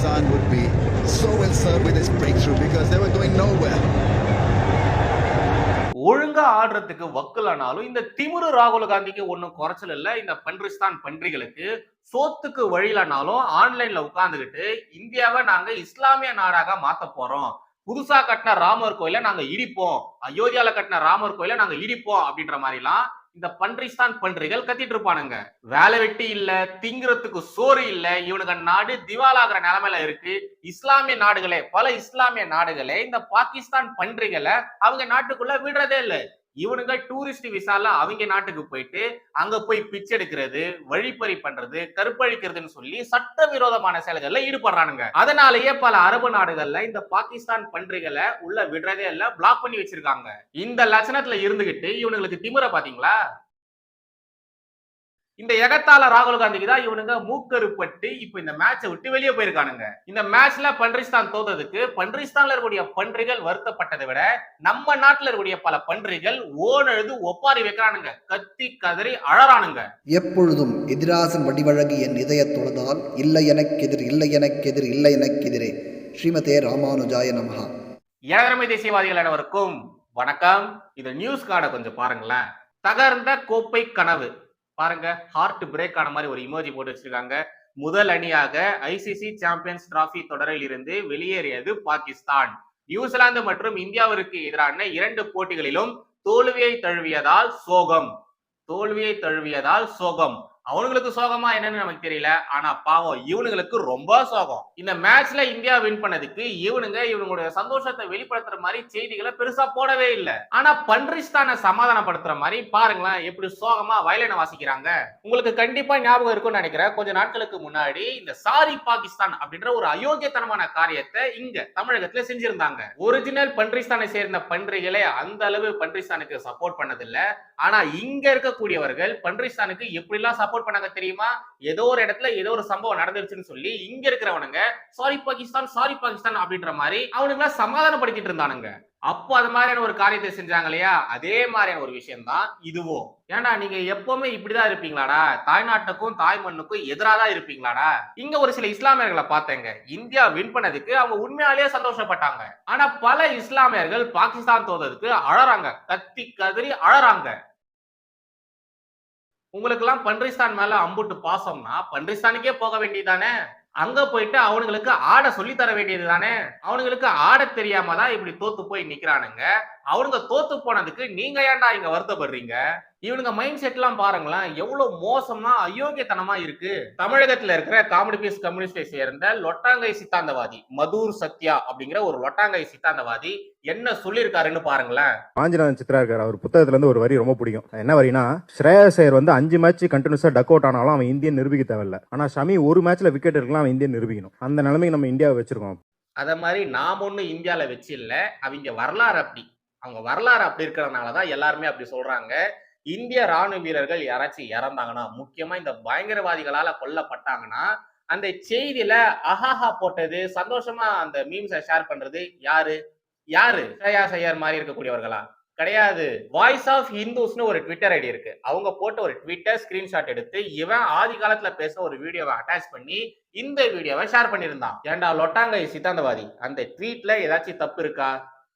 Nissan would be so well served with this breakthrough because they were going nowhere. ஒழுங்கா ஆடுறதுக்கு வக்கலனாலும் இந்த திமுரு ராகுல் காந்திக்கு ஒன்றும் குறைச்சல் இல்லை. இந்த பன்றிஸ்தான் பன்றிகளுக்கு சோத்துக்கு வழியிலனாலும் ஆன்லைன்ல உட்காந்துக்கிட்டு இந்தியாவை நாங்க இஸ்லாமிய நாடாக மாத்த போறோம். புதுசா கட்டின ராமர் கோயில நாங்க இடிப்போம். அயோத்தியால கட்டின ராமர் கோயில நாங்க இடிப்போம் அப்படின்ற மாதிரிலாம் இந்த பன்றிஸ்தான் பன்றிகள் கத்திட்டு இருப்பானுங்க. வேலை வெட்டி இல்ல திங்கிறதுக்கு சோறு இல்ல இவனுங்க நாடு திவாலாகிற நிலைமையில இருக்கு. இஸ்லாமிய நாடுகளே பல இஸ்லாமிய நாடுகளே இந்த பாகிஸ்தான் பன்றிகளை அவங்க நாட்டுக்குள்ள விடுறதே இல்லை. இவனுங்க டூரிஸ்ட் விசால அவங்க நாட்டுக்கு போயிட்டு அங்க போய் பிச்சை எடுக்கிறது வழிப்பறி பண்றது கற்பழிக்கிறதுன்னு சொல்லி சட்டவிரோதமான செயல்கள்ல ஈடுபடுறானுங்க. அதனாலேயே பல அரபு நாடுகள்ல இந்த பாகிஸ்தான் பன்றிகளை உள்ள விடுறதே இல்ல பிளாக் பண்ணி வச்சிருக்காங்க. இந்த லட்சணத்துல இருந்துகிட்டு இவனுங்களுக்கு திமிர பாத்தீங்களா? இந்த எகத்தால ராகுல் காந்திக்கு தான் இவனுங்க மூக்கருப்பட்டு இப்ப இந்த மேட்சை விட்டு வெளியே போயிருக்கானுங்க. இந்த மேட்ச்ல பன்றிஸ்தான் தோத்ததுக்கு பன்றிஸ்தான்ல இருக்கக்கூடிய பன்றிகள் வருத்தப்பட்டதை விட நம்ம நாட்டுல இருக்கக்கூடிய பல பன்றிகள் ஓனெழுது ஒப்பாரி வைக்கிறானுங்க. கத்தி கதறி அழறானுங்க. எப்பொழுதும் எதிராசன் வடிவழகு என் இதயத் தொழுதால் இல்லை எனக்கெதிர் இல்லை எனக்கெதிர் இல்லை எனக்கெதிரே ஸ்ரீமதே ராமானுஜாய நமஹா. ஏழமை தேசியவாதிகள் அனைவருக்கும் வணக்கம். இந்த நியூஸ் கார்டை கொஞ்சம் பாருங்களேன். தகர்ந்த கோப்பை கனவு. பாருங்க ஹார்ட் பிரேக் ஆன மாதிரி ஒரு இமோஜி போட்டு வச்சிருக்காங்க. முதல் அணியாக ஐசிசி சாம்பியன்ஸ் டிராபி தொடரில் இருந்து வெளியேறியது பாகிஸ்தான். நியூசிலாந்து மற்றும் இந்தியாவிற்கு எதிரான இரண்டு போட்டிகளிலும் தோல்வியை தழுவியதால் சோகம். தோல்வியை தழுவியதால் சோகம். அவனுங்களுக்கு சோகமா என்னன்னு நமக்கு தெரியல. ஆனா பாவம் இவனுங்களுக்கு ரொம்ப சோகம். இந்த மேட்ச்ல இந்தியா வின் பண்ணதுக்கு இவனுங்க இவனுடைய சந்தோஷத்தை வெளிப்படுத்துற மாதிரி செய்திகளை பெருசா போடவே இல்லை. ஆனா பன்றிஸ்தானை சமாதானப்படுத்துற மாதிரி பாருங்களேன் எப்படி சோகமா வயலனை வாசிக்கிறாங்க. உங்களுக்கு கண்டிப்பா ஞாபகம் இருக்கும்னு நினைக்கிறேன். கொஞ்ச நாட்களுக்கு முன்னாடி இந்த சாரி பாகிஸ்தான் அப்படின்ற ஒரு அயோக்கியத்தனமான காரியத்தை இங்க தமிழகத்துல செஞ்சிருந்தாங்க. ஒரிஜினல் பன்றிஸ்தானை சேர்ந்த பன்றிகளே அந்த அளவு பன்றிஸ்தானுக்கு சப்போர்ட் பண்ணதில்ல. ஆனா இங்க இருக்கக்கூடியவர்கள் பன்றிஸ்தானுக்கு எப்படிலாம் சப்போர்ட் பண்ணாங்க தெரியுமா? ஏதோ ஒரு இடத்துல ஏதோ ஒரு சம்பவம் நடந்துருச்சுன்னு சொல்லி இங்க இருக்கிறவனுங்க சாரி பாகிஸ்தான் சாரி பாகிஸ்தான் அப்படின்ற மாதிரி அவனுங்களா சமாதானப்படுத்திட்டு இருந்தானுங்க. அப்போ அது மாதிரியான ஒரு காரியத்தை செஞ்சாங்க இல்லையா? அதே மாதிரியான ஒரு விஷயம் தான் இதுவும் ஏன்டா நீங்க எப்பவுமே இப்படிதான் இருப்பீங்களாடா? தாய்நாட்டுக்கும் தாய் மண்ணுக்கும் எதிராக தான் இருப்பீங்களாடா? இங்க ஒரு சில இஸ்லாமியர்களை பார்த்தேங்க. இந்தியா வின் பண்ணதுக்கு அவங்க உண்மையாலேயே சந்தோஷப்பட்டாங்க. ஆனா பல இஸ்லாமியர்கள் பாகிஸ்தான் தோத்ததுக்கு அழறாங்க. கத்தி கதறி அழறாங்க. உங்களுக்கு எல்லாம் பன்றிஸ்தான் மேல அம்புட்டு பாசம்னா பன்றிஸ்தானுக்கே போக வேண்டியதானே அங்க போயிட்டு அவனுங்களுக்கு ஆட சொல்லி தர வேண்டியது தானே அவனுங்களுக்கு ஆட தெரியாம தான் இப்படி தோத்து போய் நிக்கிறானுங்க. அவனுங்க தோத்து போனதுக்கு நீங்க ஏன்டா இங்க வருத்தப்படுறீங்க? இவனுங்க மைண்ட் செட் எல்லாம் பாருங்களேன் எவ்வளவு மோசமா அயோக்கியத்தனமா இருக்கு. தமிழகத்துல இருக்கிற காமெடி பீஸ் கம்யூனிஸ்டை சேர்ந்த லொட்டாங்கை சித்தாந்தவாதி மதுர் சத்யா அப்படிங்கிற ஒரு லொட்டாங்கை சித்தாந்தவாதி என்ன சொல்லியிருக்காருன்னு பாருங்களேன். ஆஞ்சநேயன் சித்ரா இருக்காரு அவர் புத்தகத்துல இருந்து ஒரு வரி ரொம்ப பிடிக்கும். என்ன வரினா ஸ்ரேயஸ் ஐயர் வந்து அஞ்சு மேட்ச் கண்டினியூஸா டக் அவுட் ஆனாலும் அவன் இந்தியன் நிரூபிக்க தேவையில்ல. ஆனா ஷமி ஒரு மேட்ச்ல விக்கெட் இருக்கலாம் அவன் இந்தியன் நிரூபிக்கணும். அந்த நிலைமைக்கு நம்ம இந்தியாவை வச்சிருக்கோம். அத மாதிரி நாம் ஒண்ணும் இந்தியால வச்சு இல்ல அவங்க வரலாறு அப்படி. அவங்க வரலாறு அப்படி இருக்கிறதுனாலதான் எல்லாருமே அப்படி சொல்றாங்க. இந்திய ராணுவ வீரர்கள் யாராச்சும் இறந்தாங்கன்னா முக்கியமா இந்த பயங்கரவாதிகளால கொல்லப்பட்டாங்கன்னா அந்த செய்தியில அஹாஹா போட்டது சந்தோஷமா அந்த மீம்ஸை ஷேர் பண்றது யாரு? யாரு? ஸ்ரேயா சையர் மாதிரி இருக்கக்கூடியவர்களா? கிடையாது. வாய்ஸ் ஆஃப் ஹிந்துஸ்னு ஒரு ட்விட்டர் ஐடி இருக்கு. அவங்க போட்ட ஒரு ட்விட்டர் ஸ்கிரீன்ஷாட் எடுத்து இவன் ஆதி காலத்துல பேச ஒரு வீடியோவை அட்டாச் பண்ணி இந்த வீடியோவை ஷேர் பண்ணியிருந்தான். ஏன்டா லொட்டாங்கை சித்தாந்தவாதி? அந்த ட்வீட்ல ஏதாச்சும் தப்பு இருக்கா?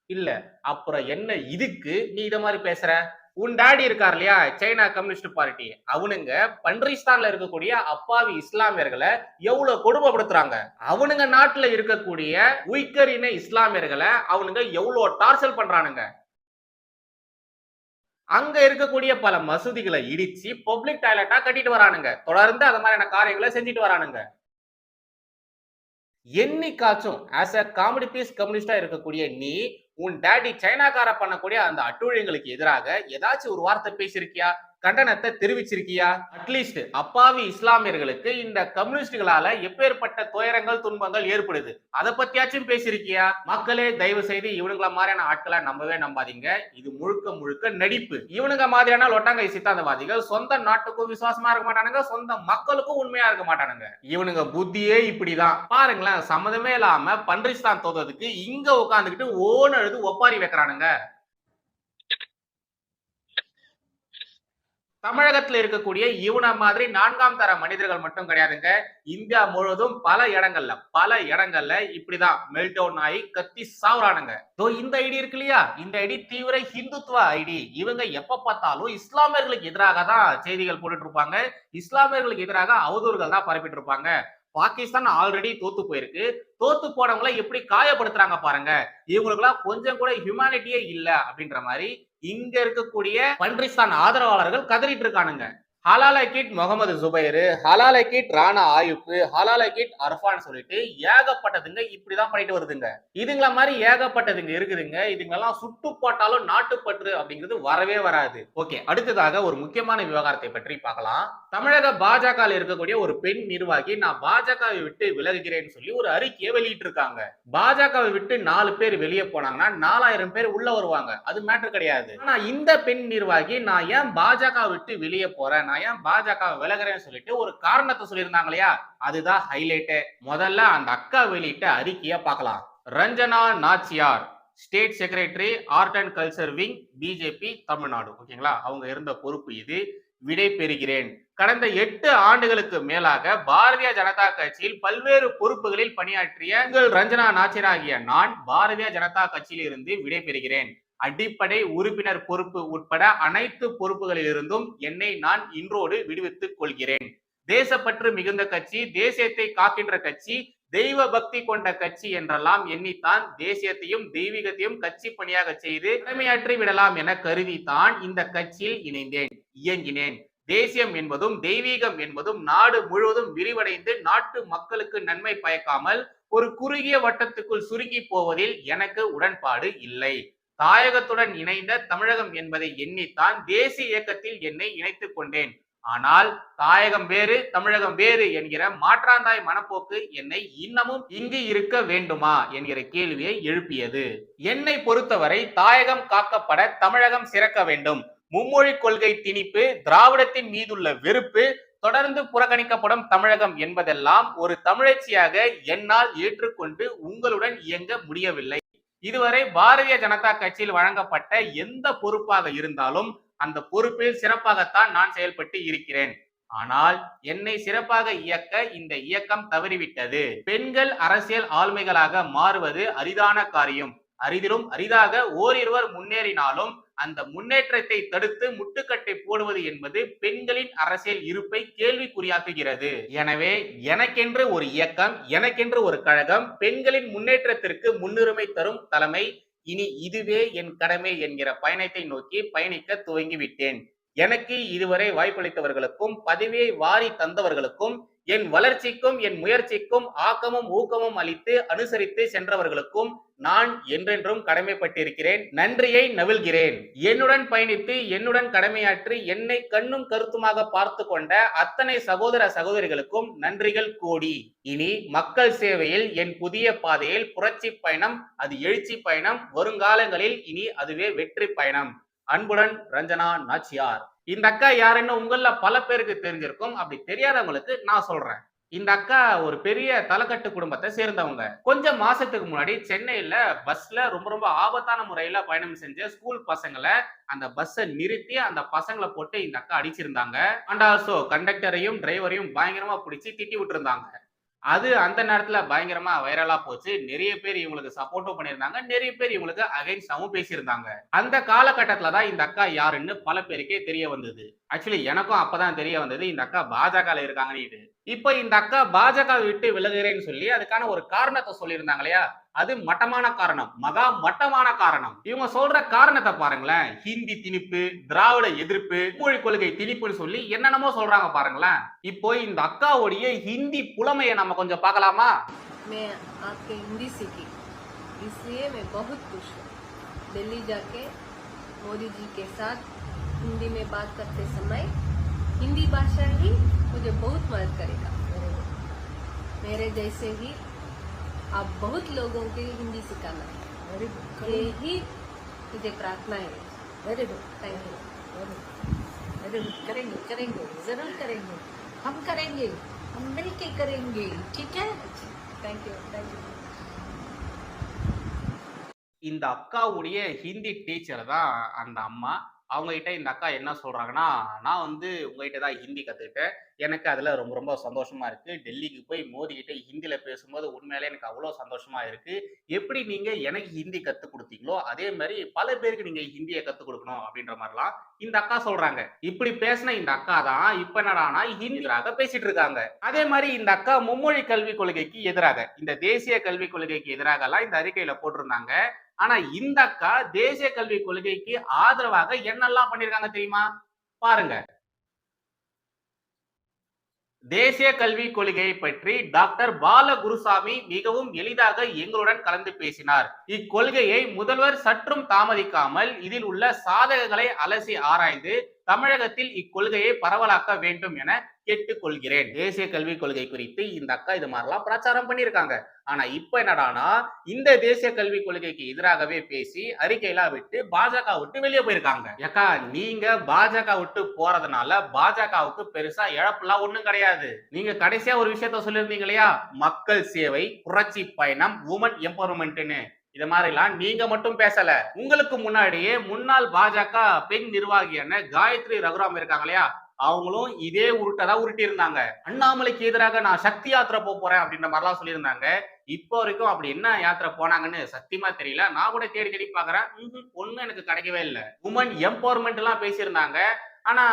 இல்ல. அப்புறம் என்ன இதுக்கு நீ இத மாதிரி பேசுற? உன் டாடி இருக்கார் இல்லையா? China communist party. அவனுங்க பன்றிஸ்தான்ல இருக்கக்கூடிய அப்பாவி இஸ்லாமியர்களை எவ்வளவு கொடுமைப்படுத்துறாங்க? அவனுங்க நாட்டுல இருக்கக்கூடிய உய்கர் இன இஸ்லாமியர்களை அவனுங்க எவ்வளவு டார்ச்சல் பண்றானுங்க? அங்க இருக்கக்கூடிய பல மசூதிகளை இடிச்சு பப்ளிக் டாய்லெட்டா கட்டிட்டு வரானுங்க. தொடர்ந்து அது மாதிரியான காரியங்களை செஞ்சுட்டு வரானுங்க. என்னைக்காச்சும் ஆஸ் அ காமெடி பீஸ் கம்யூனிஸ்டா இருக்கக்கூடிய நீ உன் டேடி சைனாக்கார பண்ணக்கூடிய அந்த அட்டூழியங்களுக்கு எதிராக ஏதாச்சும் ஒரு வார்த்தை பேசியிருக்கியா? கண்டனத்தை தெரிவிச்சிருக்கியா? அட்லீஸ்ட் அப்பாவி இஸ்லாமியர்களுக்கு இந்த கம்யூனிஸ்டுகளால எப்பேற்பட்ட துயரங்கள் துன்பங்கள் ஏற்படுது? அதை பத்தியாச்சும் பேசியிருக்கியா? மக்களே தயவு செய்து இவனுங்கள மாதிரியான ஆட்களை நம்பவே நம்பாதீங்க. இது முழுக்க முழுக்க நடிப்பு. இவனுங்க மாதிரியான லொட்டாங்கை சித்தாந்தவாதிகள் சொந்த நாட்டுக்கும் விசுவாசமா இருக்க மாட்டானுங்க சொந்த மக்களுக்கும் உண்மையா இருக்க மாட்டானுங்க. இவனுங்க புத்தியே இப்படிதான். பாருங்களேன் சம்மதமே இல்லாம பன்றிஸ்தான் தோத்ததுக்கு இங்க உட்காந்துக்கிட்டு ஓன் எழுது ஒப்பாரி வைக்கிறானுங்க. தமிழகத்துல இருக்கக்கூடிய இவன மாதிரி நான்காம் தர மனிதர்கள் மட்டும் கிடையாதுங்க. இந்தியா முழுவதும் பல இடங்கள்ல பல இடங்கள்ல இப்படிதான் மெல்ட் டவுன் ஆகி கத்தி சாவுறானுங்க. தோ இந்த ஐடி இருக்கு இல்லையா? இந்த ஐடி தீவிர ஹிந்துத்துவ ஐடி. இவங்க எப்ப பார்த்தாலும் இஸ்லாமியர்களுக்கு எதிராக தான் செய்திகள் போட்டுட்டு இருப்பாங்க இஸ்லாமியர்களுக்கு எதிராக அவதூறுகள் தான் பரப்பிட்டு இருப்பாங்க பாகிஸ்தான் ஆல்ரெடி தோத்து போயிருக்கு. தோத்து போனவங்கள எப்படி காயப்படுத்துறாங்க பாருங்க. இவங்களுக்கு எல்லாம் கொஞ்சம் கூட ஹியூமானிட்டியே இல்ல அப்படின்ற மாதிரி இங்க இருக்கக்கூடிய பன்றிஸ்தான் ஆதரவாளர்கள் கதறிட்டு இருக்கானுங்க. ஹலால கிட் முகமது ஜுபைரு ஹலால கிட் ராணா ஆயுப்பு ஹலால கிட் அர்ஃபான் சொல்லிட்டு ஏகப்பட்டதுங்க இப்படிதான் பண்ணிட்டு வருதுங்க. இதுங்கள மாதிரி ஏகப்பட்டதுங்க இருக்குதுங்க. இதுங்களெல்லாம் சுட்டு போட்டாலும் நாட்டுப்பற்று அப்படிங்கிறது வரவே வராது. ஓகே அடுத்ததாக ஒரு முக்கியமான விவகாரத்தை பற்றி பார்க்கலாம். தமிழக பாஜக இருக்கக்கூடிய ஒரு பெண் நிர்வாகி நான் பாஜகவை விட்டு விலகுகிறேன்னு சொல்லி ஒரு அறிக்கையை வெளியிட்டு இருக்காங்க பாஜகவை விட்டு நாலு பேர் வெளியே போனாங்கன்னா நாலாயிரம் பேர் உள்ள வருவாங்க. அது மேட்டர் கிடையாது. ஆனா இந்த பெண் நிர்வாகி நான் ஏன் பாஜக விட்டு வெளியே போறேன்? நான் ஏன் பாஜக விலகுறேன்னு சொல்லிட்டு ஒரு காரணத்தை சொல்லியிருந்தாங்க இல்லையா அதுதான் ஹைலைட்டு முதல்ல அந்த அக்கா வெளியிட்ட அறிக்கையை பார்க்கலாம். Ranjana Nachiyar state secretary art and culture wing BJP Tamil Nadu. ஓகேங்களா? அவங்க இருந்த பொறுப்பு இது. விடை பெறுகிறேன். கடந்த எட்டு ஆண்டுகளுக்கு மேலாக பாரதிய ஜனதா கட்சியில் பல்வேறு பொறுப்புகளில் பணியாற்றிய எங்கள் ரஞ்சனா நாச்சியார் ஆகிய நான் பாரதிய ஜனதா கட்சியில் இருந்து விடைபெறுகிறேன் அடிப்படை உறுப்பினர் பொறுப்பு உட்பட அனைத்து பொறுப்புகளிலிருந்தும் என்னை நான் இன்றோடு விடுவித்துக் கொள்கிறேன். தேசப்பற்று மிகுந்த கட்சி தேசியத்தை காக்கின்ற கட்சி தெய்வ பக்தி கொண்ட கட்சி என்றெல்லாம் எண்ணித்தான் தேசியத்தையும் தெய்வீகத்தையும் கட்சி பணியாக செய்து கடமையாற்றி விடலாம் என கருதித்தான் இந்த கட்சியில் இணைந்தேன் இயங்கினேன். தேசியம் என்பதும் தெய்வீகம் என்பதும் நாடு முழுவதும் விரிவடைந்து நாட்டு மக்களுக்கு நன்மை பயக்காமல் ஒரு குறுகிய வட்டத்துக்குள் சுருங்கி போவதில் எனக்கு உடன்பாடு இல்லை. தாயகத்துடன் இணைந்த தமிழகம் என்பதை எண்ணித்தான் தேசிய இயக்கத்தில் என்னை இணைத்துக் கொண்டேன். ஆனால் தாயகம் வேறு தமிழகம் வேறு என்கிற மாற்றாந்தாய் மனப்போக்கு என்னை இன்னமும் இங்கு இருக்க வேண்டுமா என்கிற கேள்வியை எழுப்பியது. என்னை பொறுத்தவரை தாயகம் காக்கப்பட தமிழகம் சிறக்க வேண்டும். மும்மொழி கொள்கை திணிப்பு திராவிடத்தின் மீதுள்ள வெறுப்பு தொடர்ந்து புறக்கணிக்கப்படும் தமிழகம் என்பதெல்லாம் ஒரு தமிழச்சியாக என்னால் ஏற்றுக்கொண்டு உங்களுடன் இயங்க முடியவில்லை. இதுவரை பாரதிய ஜனதா கட்சியில் வழங்கப்பட்ட எந்த பொறுப்பாக இருந்தாலும் அந்த பொறுப்பில் சிறப்பாகத்தான் நான் செயல்பட்டு இருக்கிறேன். ஆனால் என்னை சிறப்பாக இயக்க இந்த இயக்கம் தவறிவிட்டது. பெண்கள் அரசியல் ஆளுமைகளாக மாறுவது அரிதான காரியம். அரிதிலும் அரிதாக ஓரிருவர் முன்னேறினாலும் அந்த முன்னேற்றத்தை தடுத்து முட்டுக்கட்டை போடுவது என்பது பெண்களின் அரசியல் இருப்பை கேள்விக்குறியாக்குகிறது. எனவே எனக்கென்று ஒரு இயக்கம் எனக்கென்று ஒரு கழகம் பெண்களின் முன்னேற்றத்திற்கு முன்னுரிமை தரும் தலைமை இனி இதுவே என் கடமை என்கிற பயணத்தை நோக்கி பயணிக்க துவங்கிவிட்டேன். எனக்கு இதுவரை வாய்ப்பளித்தவர்களுக்கும் பதவியை வாரி தந்தவர்களுக்கும் என் வளர்ச்சிக்கும் என் முயற்சிக்கும் ஆக்கமும் ஊக்கமும் அளித்து அனுசரித்து சென்றவர்களுக்கும் நான் என்றென்றும் கடமைப்பட்டிருக்கிறேன். நன்றியை நவிழ்கிறேன். என்னுடன் பயணித்து என்னுடன் கடமையாற்றி என்னை கண்ணும் கருத்துமாக பார்த்து கொண்ட அத்தனை சகோதர சகோதரிகளுக்கும் நன்றிகள் கோடி. இனி மக்கள் சேவையில் என் புதிய பாதையில் புரட்சி பயணம் அது எழுச்சி பயணம் வருங்காலங்களில் இனி அதுவே வெற்றி பயணம். அன்புடன் ரஞ்சனா நாச்சியார். இந்த அக்கா யாருன்னு உங்கள பல பேருக்கு தெரிஞ்சிருக்கும். அப்படி தெரியாதவங்களுக்கு நான் சொல்றேன். இந்த அக்கா ஒரு பெரிய தலைக்கட்டு குடும்பத்தை சேர்ந்தவங்க. கொஞ்சம் மாசத்துக்கு முன்னாடி சென்னையில பஸ்ல ரொம்ப ரொம்ப ஆபத்தான முறையில பயணம் செஞ்ச ஸ்கூல் பசங்களை அந்த பஸ்ஸை நிறுத்தி அந்த பசங்களை போட்டு இந்த அக்கா அடிச்சிருந்தாங்க. அண்ட் ஆல்சோ கண்டக்டரையும் டிரைவரையும் பயங்கரமா பிடிச்சி திட்டி விட்டுருந்தாங்க. அது அந்த நேரத்துல பயங்கரமா வைரலா போச்சு. நிறைய பேர் இவங்களுக்கு சப்போர்ட்டும் பண்ணியிருந்தாங்க. நிறைய பேர் இவங்களுக்கு அகைன்ஸ்டாவும் பேசியிருந்தாங்க. அந்த காலகட்டத்துல தான் இந்த அக்கா யாருன்னு பல பேருக்கே தெரிய வந்தது. ஆக்சுவலி எனக்கும் அப்பதான் தெரிய வந்தது. இந்த அக்கா பாஜக இருக்காங்கன்னு இப்போ இந்த அக்கா பாஜக விட்டு விலகுறேன்னு சொல்லி அதுக்கான ஒரு காரணத்தை சொல்லியிருந்தாங்க இல்லையா? அது மட்டமான காரணம் மகா மட்டமான காரணம் இவங்க சொல்ற காரணத்தை பாருங்களேன் ஹிந்தி திணிப்பு திராவிட எதிர்ப்பு மொழி கொள்கை திணிப்புன்னு சொல்லி என்னென்னமோ சொல்றாங்க பாருங்களேன் இப்போ இந்த அக்காவுடைய ஹிந்தி புலமையை நம்ம கொஞ்சம் பார்க்கலாமா मैं आपके हिंदी सीखी इसलिए मैं बहुत खुश हूँ दिल्ली जाके मोदी जी के साथ हिंदी में बात करते समय हिंदी भाषा ही मुझे बहुत मदद करेगा मेरे जैसे ही आप बहुत लोगों के हिंदी सिखाना है यही मुझे प्रार्थना है very good thank you very good करेंगे करेंगे जरूर करेंगे हम करेंगे हम मिलके करेंगे ठीक है थैंक यू थैंक यू இந்த அக்காவுடைய ஹிந்தி டீச்சர் தான் அந்த அம்மா அவங்ககிட்ட இந்த அக்கா என்ன சொல்றாங்கன்னா நான் வந்து உங்ககிட்ட தான் ஹிந்தி கத்துக்கிட்டேன். எனக்கு அதுல ரொம்ப ரொம்ப சந்தோஷமா இருக்கு. டெல்லிக்கு போய் மோதி கிட்ட பேசும்போது உண்மையிலே எனக்கு அவ்வளோ சந்தோஷமா இருக்கு. எப்படி நீங்க எனக்கு ஹிந்தி கத்து கொடுத்தீங்களோ அதே மாதிரி பல பேருக்கு நீங்க ஹிந்தியை கத்து கொடுக்கணும் அப்படின்ற மாதிரிலாம் இந்த அக்கா சொல்றாங்க. இப்படி பேசின இந்த அக்கா தான் இப்ப என்னடானா ஹிந்திராக பேசிட்டு இருக்காங்க. அதே மாதிரி இந்த அக்கா மும்மொழி கல்விக் கொள்கைக்கு எதிராக இந்த தேசிய கல்விக் கொள்கைக்கு எதிராக எல்லாம் இந்த அறிக்கையில போட்டிருந்தாங்க. ஆனா இந்த அக்கா தேசிய கல்விக் கொள்கைக்கு ஆதரவாக என்னெல்லாம் பண்ணிருக்காங்க தெரியுமா? பாருங்க. தேசிய கல்விக் கொள்கையை பற்றி டாக்டர் பாலகுருசாமி மிகவும் எளிதாக எங்களுடன் கலந்து பேசினார். இக்கொள்கையை முதல்வர் சற்றும் தாமதிக்காமல் இதில் உள்ள சாதகங்களை அலசி ஆராய்ந்து தமிழகத்தில் இக்கொள்கையை பரவலாக்க வேண்டும் என கேட்டுக்கொள்கிறேன். தேசிய கல்விக் கொள்கை குறித்து இந்த அக்கா இது மாதிரிலாம் பிரச்சாரம் பண்ணியிருக்காங்க. ஆனா இப்ப என்னடானா இந்த தேசிய கல்விக் கொள்கைக்கு எதிராகவே பேசி அறிக்கையெல்லாம் விட்டு பாஜக விட்டு வெளியே போயிருக்காங்க. ஏக்கா நீங்க பாஜக விட்டு போறதுனால பாஜகவுக்கு பெருசா இழப்புலாம் ஒண்ணும் கிடையாது. நீங்க கடைசியா ஒரு விஷயத்த சொல்லியிருந்தீங்க இல்லையா? மக்கள் சேவை புரட்சி பயணம் உமன் எம்பவர்மெண்ட்னு இது மாதிரிலாம் நீங்க மட்டும் பேசல. உங்களுக்கு முன்னாடியே முன்னாள் பாஜக பெண் நிர்வாகியான காயத்ரி ரகுராம் இருக்காங்க இல்லையா? அவங்களும் இதே உருட்டை தான் உருட்டி இருந்தாங்க. அண்ணாமலைக்கு எதிராக நான் சக்தி யாத்திரை போக போறேன் அப்படின்ற மாதிரிலாம் சொல்லியிருந்தாங்க. இப்போ வரைக்கும் அப்படி என்ன யாத்திரை போனாங்கன்னு சத்தியமா தெரியல. நான் கூட தேடி தேடி பாக்குறேன் ஒண்ணும் எனக்கு கிடைக்கவே இல்லை. உமன் எம்பவர்மெண்ட் எல்லாம் பேசியிருந்தாங்க. ஆனா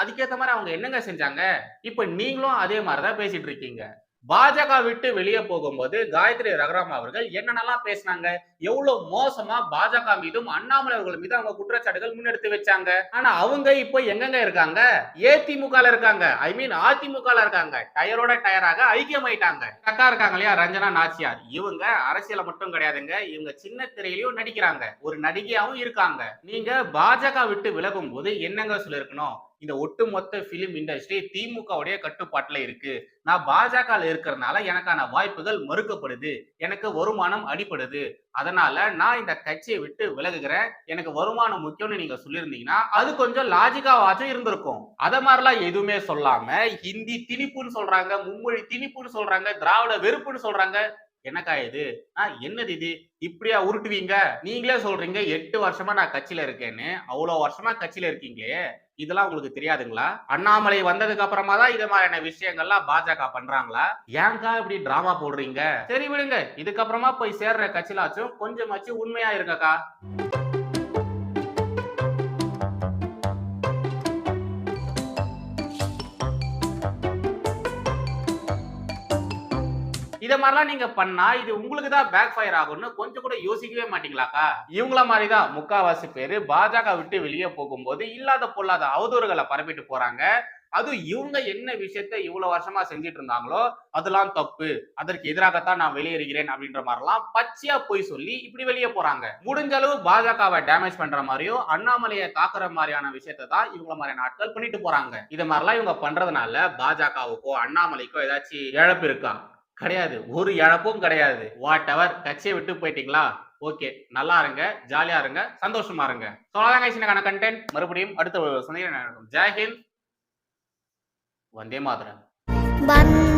அதுக்கேத்த மாதிரி அவங்க என்னங்க செஞ்சாங்க? இப்ப நீங்களும் அதே மாதிரிதான் பேசிட்டு இருக்கீங்க. பாஜக விட்டு வெளியே போகும்போது காயத்ரி ரகுராம் அவர்கள் என்னென்னலாம் பேசினாங்க? எவ்வளவு மோசமா பாஜக மீதும் அண்ணாமலை அவர்கள் மீது அவங்க குற்றச்சாட்டுகள் முன்னெடுத்து வச்சாங்க? ஆனா அவங்க இப்போ எங்கெங்க இருக்காங்க? ஏதிமுக இருக்காங்க. ஐ மீன் அதிமுக இருக்காங்க. டயரோட டயராக ஐக்கியமாயிட்டாங்க. அக்கா இருக்காங்க இல்லையா? ரஞ்சனா நாச்சியார். இவங்க அரசியல மட்டும் கிடையாதுங்க. இவங்க சின்ன திரையிலையும் நடிக்கிறாங்க. ஒரு நடிகையாவும் இருக்காங்க. நீங்க பாஜக விட்டு விலகும் போது என்னங்க சொல்லிருக்கணும் இந்த ஒட்டுமொத்த பிலிம் இண்டஸ்ட்ரி திமுகவுடைய கட்டுப்பாட்டில் இருக்கு. நான் பாஜக இருக்கிறதுனால எனக்கான வாய்ப்புகள் மறுக்கப்படுது. எனக்கு வருமானம் அடிப்படுது அதனால நான் இந்த கட்சியை விட்டு விலகுகிறேன். எனக்கு வருமானம் முக்கியம்னு நீங்க சொல்லியிருந்தீங்கன்னா அது கொஞ்சம் லாஜிக்காவாச்சும் இருந்திருக்கும். அத மாதிரிலாம் எதுவுமே சொல்லாம ஹிந்தி திணிப்புன்னு சொல்றாங்க மும்மொழி திணிப்புன்னு சொல்றாங்க திராவிட வெறுப்புன்னு சொல்றாங்க என்னக்கா இது? ஆ என்னது இது? இப்படியா உருட்டுவீங்க? நீங்களே சொல்றீங்க எட்டு வருஷமா நான் கட்சியில இருக்கேன்னு. அவ்வளவு வருஷமா கட்சியில இருக்கீங்களே இதெல்லாம் உங்களுக்கு தெரியாதுங்களா? அண்ணாமலை வந்ததுக்கு அப்புறமா தான் இது மாதிரியான விஷயங்கள்லாம் பாஜக பண்றாங்களா? ஏங்கா இப்படி டிராமா போடுறீங்க? சரி விடுங்க இதுக்கப்புறமா போய் சேர்ற கட்சியிலாச்சும் கொஞ்சமாச்சும் உண்மையா இருக்கக்கா இதை மாதிரிலாம் நீங்க பண்ணா இது உங்களுக்கு தான் பேக் ஃபயர் ஆகும்னு கொஞ்சம் கூட யோசிக்கவே மாட்டீங்களாக்கா? இவங்கள மாதிரி தான் முக்காவாசி பேரு பாஜக விட்டு வெளியே போகும்போது இல்லாத பொல்லாத அவதூறுகளை பரப்பிட்டு போறாங்க. அது இவங்க என்ன விஷயத்த இவ்வளவு வருஷமா செஞ்சுட்டு இருந்தாங்களோ அதெல்லாம் தப்பு. அதற்கு எதிராகத்தான் நான் வெளியேறுகிறேன் அப்படின்ற மாதிரிலாம் பச்சையா போய் சொல்லி இப்படி வெளியே போறாங்க. முடிஞ்ச அளவு பாஜகவை டேமேஜ் பண்ற மாதிரியும் அண்ணாமலையை தாக்குற மாதிரியான விஷயத்த தான் இவங்கள மாதிரியான ஆட்கள் பண்ணிட்டு போறாங்க. இது மாதிரிலாம் இவங்க பண்றதுனால பாஜகவுக்கோ அண்ணாமலைக்கோ ஏதாச்சும் இழப்பு இருக்கா? கிடையாது. ஒரு இழப்பும் கிடையாது. வாட் எவர் கட்சியை விட்டு போயிட்டீங்களா? ஓகே நல்லா இருங்க. ஜாலியா இருங்க. சந்தோஷமா இருங்க. சோழதாங்க சின்னக்கான கண்டென்ட் மறுபடியும் அடுத்த சந்திக்கிறேன். ஜெயஹிந்த் வந்தே மாதரன்.